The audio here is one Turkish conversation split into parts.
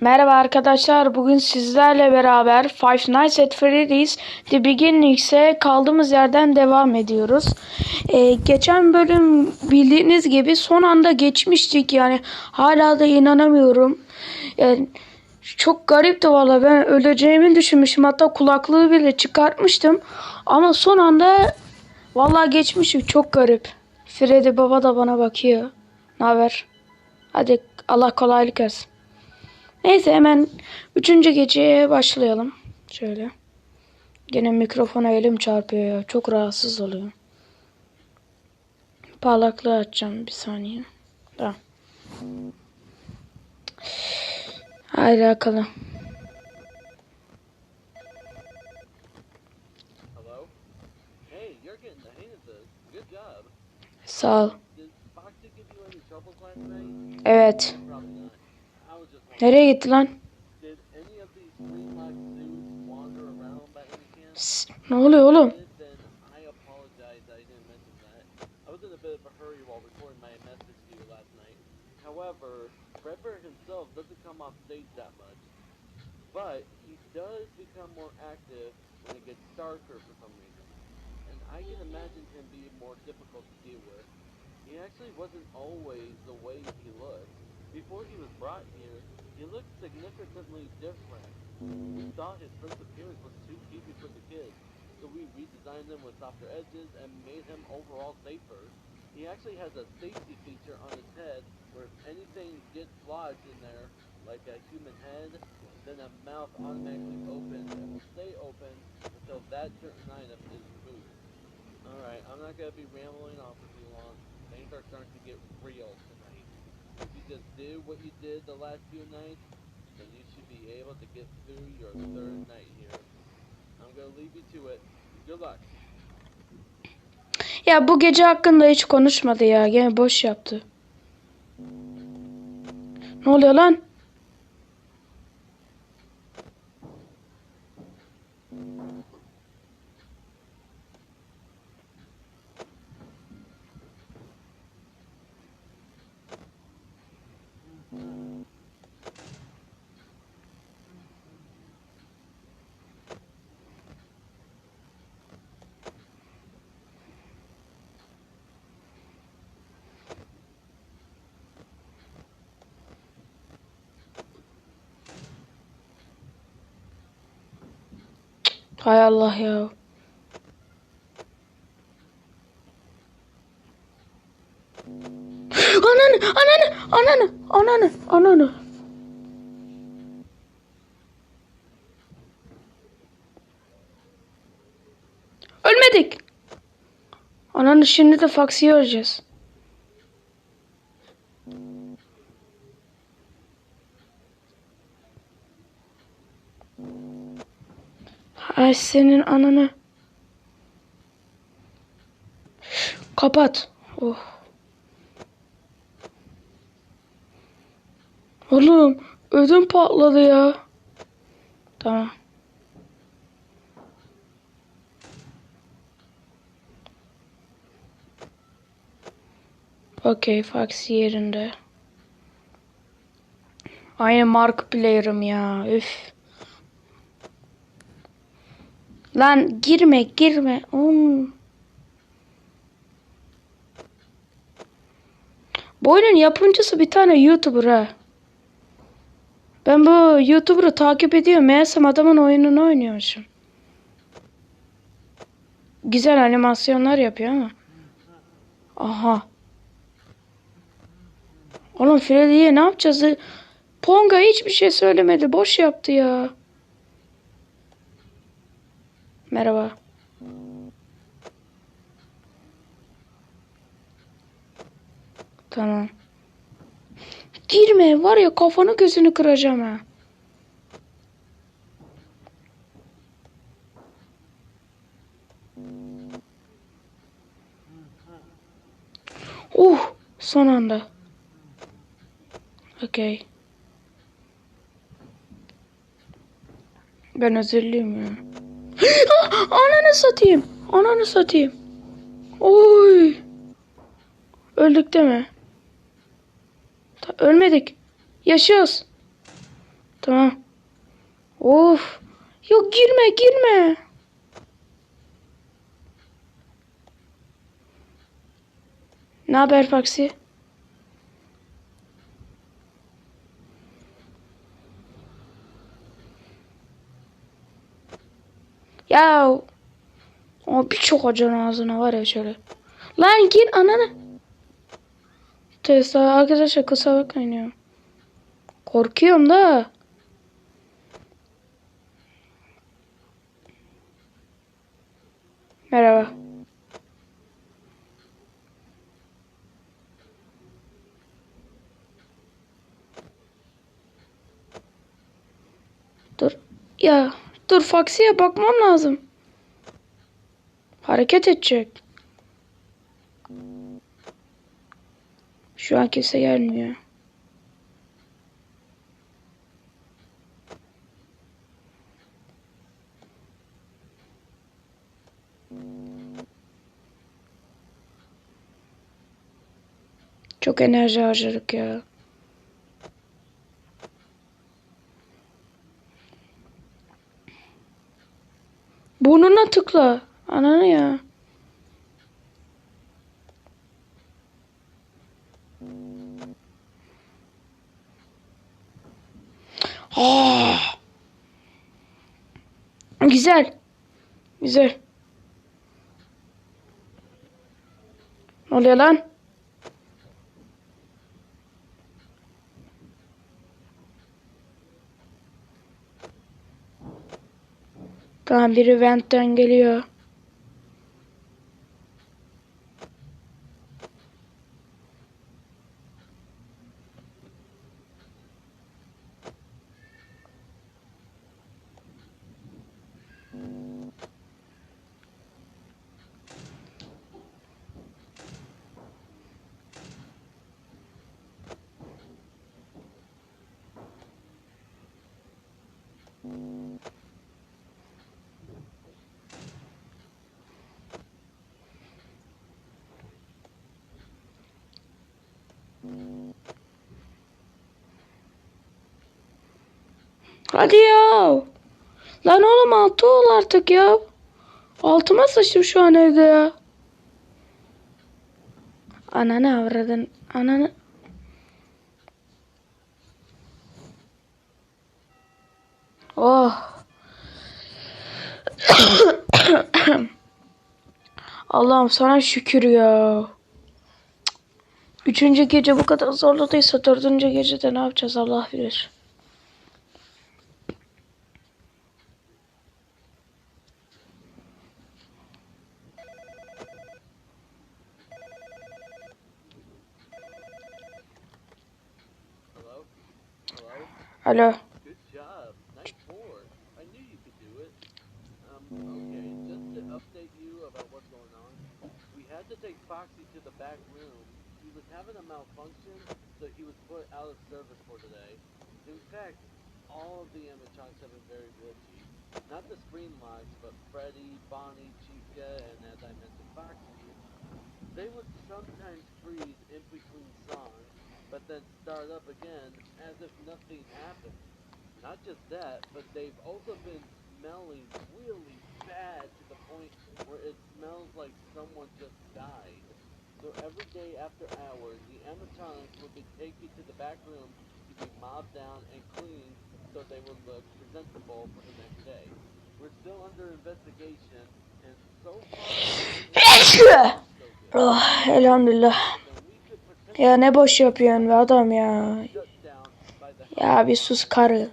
Merhaba arkadaşlar. Bugün sizlerle beraber Five Nights at Freddy's The Beginnings'e kaldığımız yerden devam ediyoruz. Ee, geçen bölüm bildiğiniz gibi son anda geçmiştik. Yani hala da inanamıyorum. Yani çok garipti valla. Ben öleceğimi düşünmüşüm. Hatta kulaklığı bile çıkartmıştım. Ama son anda valla geçmişim. Çok garip. Freddy baba da bana bakıyor. Ne haber? Hadi Allah kolaylık versin. Neyse hemen üçüncü geceye başlayalım. Şöyle. Gene mikrofona elim çarpıyor ya. Çok rahatsız oluyorum. Parlaklığı açacağım bir saniye. Tamam. Haydi bakalım. Sağ ol. Did by any chance? Psst, ne oluyor oğlum? But he does become more active when it gets darker for some reason. And I can imagine him being more difficult to deal with. He actually wasn't always the way he looked. Before he was brought here, he looked significantly different. We thought his first appearance was too easy for the kids, so we redesigned him with softer edges and made him overall safer. He actually has a safety feature on his head where if anything gets lodged in there, like a human head, then a mouth automatically opens and will stay open until that certain item is removed. Alright, I'm not gonna be rambling on for too long. Things are starting to get real. If you just did what you did the last few nights, then you should be able to get through your third night here. I'm gonna leave you to it. Good luck. Ya bu gece hakkında hiç konuşmadı ya. Gene boş yaptı. Ne oluyor lan? Hay Allah ya. Ananı, ananı, ananı. Ölmedik. Ananı şimdi de Foxy'yi öleceğiz. Ay senin ananı. Kapat. Oh. Oğlum ödüm patladı ya. Tamam. Okey Foxy yerinde. Aynı Mark Player'ım ya. Üf. Lan girme girme. Oğlum. Bu oyunun yapımcısı bir tane YouTuber ha. Ben bu YouTuber'ı takip ediyorum. Meğersem adamın oyununu oynuyormuşum. Güzel animasyonlar yapıyor ama. Aha. Oğlum Freddy'ye ne yapacağız? Ponga hiçbir şey söylemedi. Boş yaptı ya. Merhaba. Tamam. Girme var ya kafanı gözünü kıracağım ha. Uh son anda. Okey. Ben özürlüyüm ya. Ananı satayım. Ananı satayım. Oy. Öldük değil mi? Ta- ölmedik. Yaşıyoruz. Tamam. Of. Yok girme girme. Ne haber Faksi? Ya o birçok hocanın ağzına var ya şöyle. Lan gir ananı. Tesla arkadaşlar kusura bakmayın ya. Korkuyorum da. Merhaba. Dur. Ya dur Faksi'ye bakmam lazım. Hareket edecek. Şu an kimse gelmiyor. Çok enerji harcadık ya. Burnuna tıkla. Ananı ya. Ah. Güzel. Güzel. Ne oluyor lan? Tamam biri ventten geliyor. Hadi ya. Lan oğlum altı ol artık ya. Altıma sıçtım şu an evde ya. Ananı avradın. Ananı. Oh. Allah'ım sana şükür ya. Üçüncü gece bu kadar zorladıysa dördüncü gecede ne yapacağız Allah bilir. Alo. Good job. Nice four. I knew you could do it. Um, okay, just to update you about what's going on, we had to take Foxy to the back room. He was having a malfunction, so he was put out of service for today. In fact, all of the animatronics have been very glitchy. Not the screen locks, but Freddy, Bonnie, Chica, and as I mentioned, Foxy. They would sometimes freeze in between songs, but then start up again as if nothing happened. Not just that, but they've also been smelling really bad to the point where it smells like someone just died. So every day after hours, the animatronics would be taken to the back room to be mopped down and cleaned so they would look presentable for the next day. We're still under investigation, and so far, elhamdülillah. Ya ne boş yapıyorsun be adam ya. Ya bir sus karı.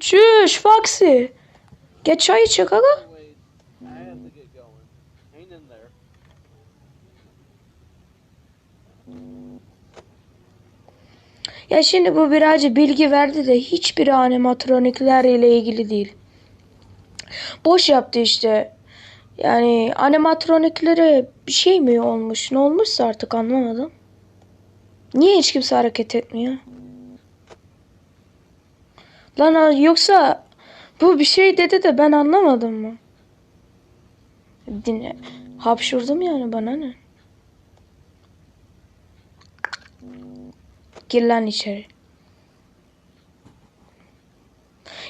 Çüş Foxy. Geç çay iç there. Ya şimdi bu birazcık bilgi verdi de hiçbiri animatronikler ile ilgili değil. Boş yaptı işte. Yani animatroniklere bir şey mi olmuş? Ne olmuşsa artık anlamadım. Niye hiç kimse hareket etmiyor? Lan yoksa bu bir şey dedi de ben anlamadım mı? Dinle. Hapşurdum yani bana ne? Gir lan içeri.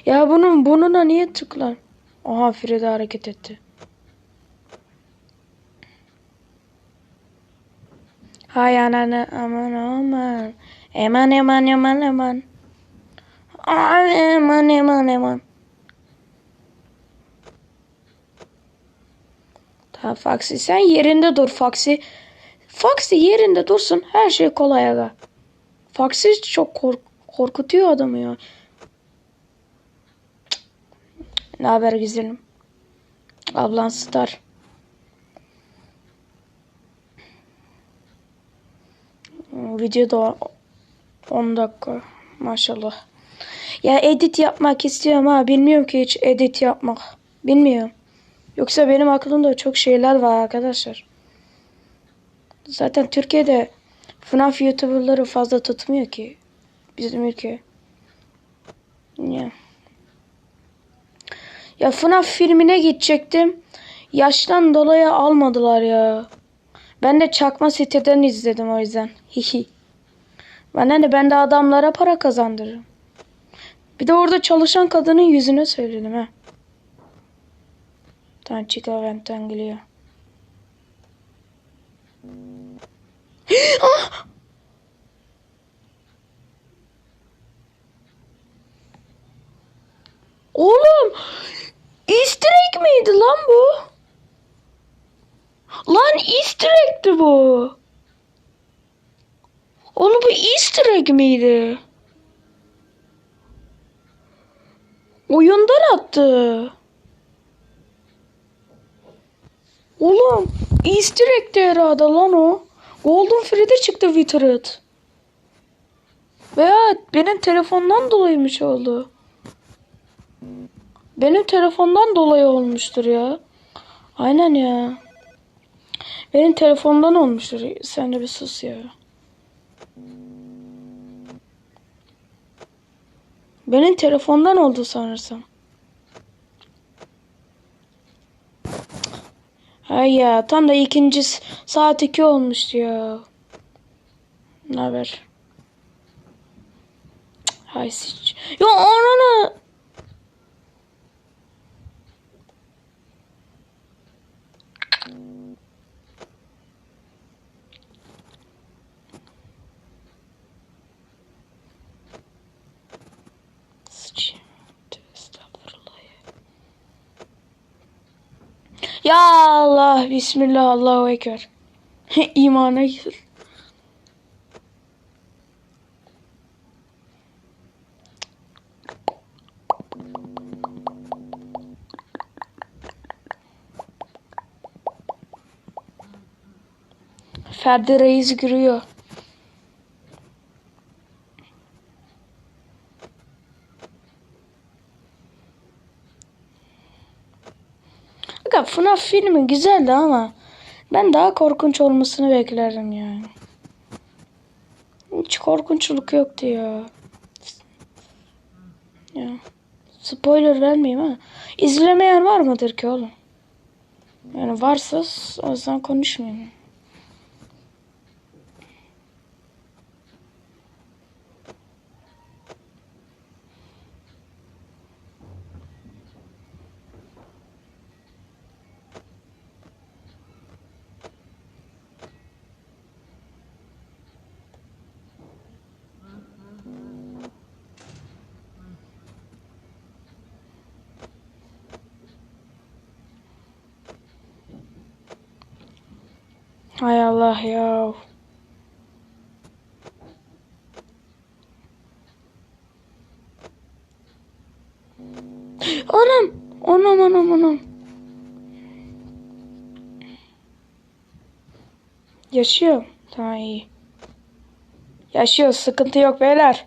Ya bunun burnuna niye tıklar? Oha Fride hareket etti. Hay ananı aman aman. Eman eman eman eman. Ay, Eman eman eman. Tamam Foxy sen yerinde dur Foxy. Foxy yerinde dursun her şey kolay aga. Foxy çok kork korkutuyor adamı ya. Ne haber güzelim? Ablan star. Video da 10 dakika. Maşallah. Ya edit yapmak istiyorum ha. Bilmiyorum ki hiç edit yapmak. Bilmiyorum. Yoksa benim aklımda çok şeyler var arkadaşlar. Zaten Türkiye'de FNAF YouTuber'ları fazla tutmuyor ki. Bizim ülke. Ya. Ya FNAF filmine gidecektim. Yaştan dolayı almadılar ya. Ben de çakma siteden izledim o yüzden. Hihi. Bana ne ben de adamlara para kazandırırım. Bir de orada çalışan kadının yüzüne söyledim ha. Tamam Chica Vent'ten geliyor. Ah! Oğlum! Easter miydi lan bu? Lan Easter egg'ti bu. Oğlum bu Easter egg miydi? Oyundan attı. Oğlum Easter egg'ti herhalde lan o. Golden Freddy çıktı Withered. Veya benim telefondan dolayıymış oldu. Benim telefondan dolayı olmuştur ya. Aynen ya. Benim telefondan olmuştur. Sen de bir sus ya. Benim telefondan oldu sanırsam. Hay ya tam da ikinci saat iki olmuştu ya. Ne haber? Hay siç. Ya ananı. Ya Allah. Bismillah. Allahu Ekber. İmana gir. Ferdi Reis giriyor. Aga FNAF filmi güzeldi ama ben daha korkunç olmasını beklerdim yani. Hiç korkunçluk yoktu ya. Ya. Spoiler vermeyeyim ha. İzlemeyen var mıdır ki oğlum? Yani varsa o zaman konuşmayayım. Hay Allah ya. Anam. Anam anam anam. Yaşıyor. Tamam iyi. Yaşıyor. Sıkıntı yok beyler.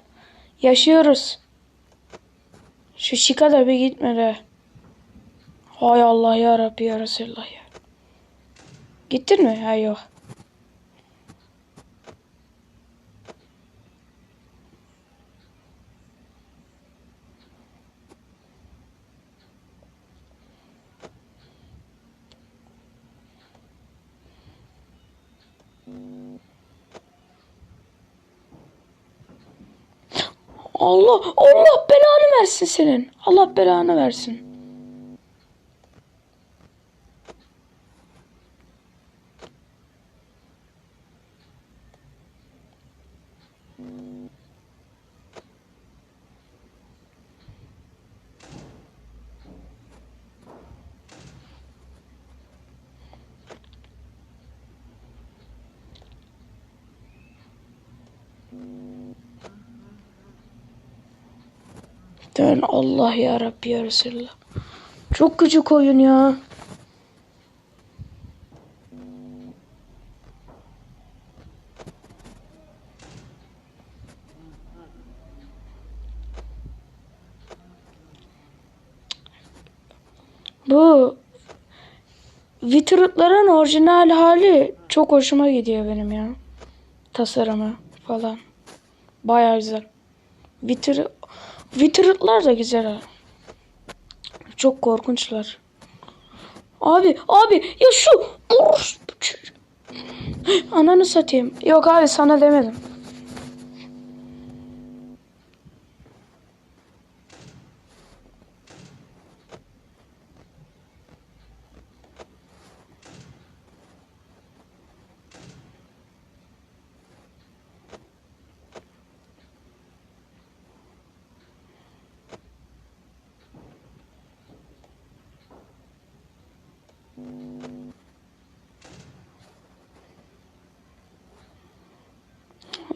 Yaşıyoruz. Şu şika da bir gitme de. Hay Allah ya Rabbi ya Resulallah ya. Gittin mi? Ha yok. Allah Allah belanı versin senin. Allah belanı versin. Dön Allah ya Rabbi ya Resulallah. Çok gıcık oyun ya. Bu Witrut'ların orijinal hali çok hoşuma gidiyor benim ya. Tasarımı falan. Baya güzel. Wither, Wither'lar da güzel ha. Çok korkunçlar. Abi abi ya şu Ananı satayım. Yok abi sana demedim.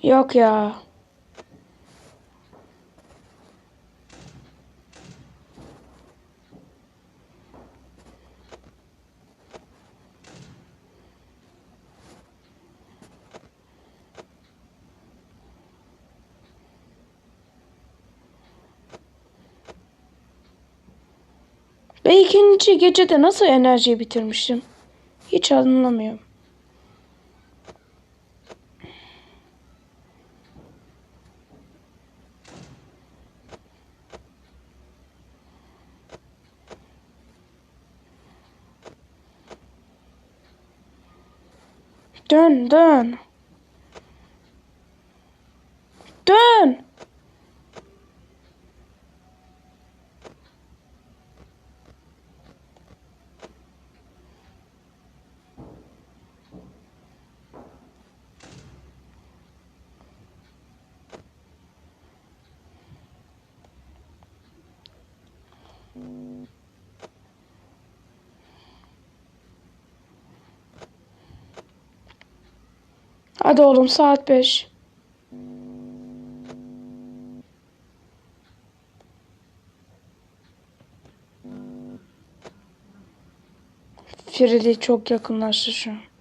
Yok ya. Ben ikinci gecede nasıl enerjiyi bitirmiştim? Hiç anlamıyorum. Dön. Dön. Hadi oğlum saat 5. Fridi çok yakınlaştı şu an.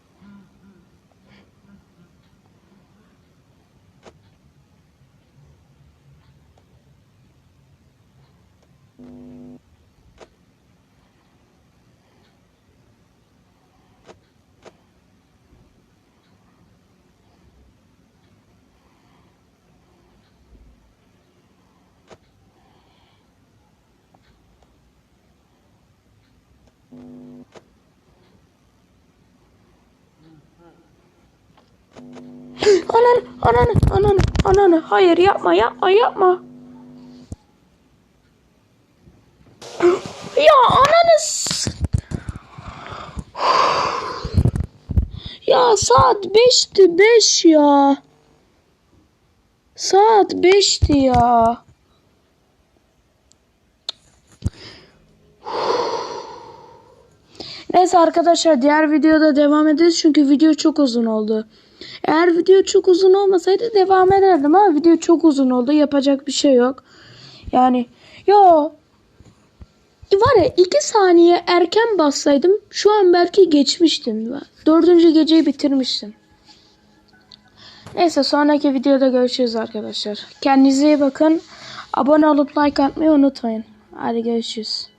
Ananı, ananı, ananı, ananı. Hayır yapma, yapma, yapma. Ya ananı Ya saat 5'ti 5 ya. Saat 5'ti ya. Neyse arkadaşlar diğer videoda devam ederiz çünkü video çok uzun oldu. Eğer video çok uzun olmasaydı devam ederdim ama video çok uzun oldu. Yapacak bir şey yok. Yani yo var ya iki saniye erken bassaydım şu an belki geçmiştim. Dördüncü geceyi bitirmiştim. Neyse sonraki videoda görüşürüz arkadaşlar. Kendinize iyi bakın. Abone olup like atmayı unutmayın. Hadi görüşürüz.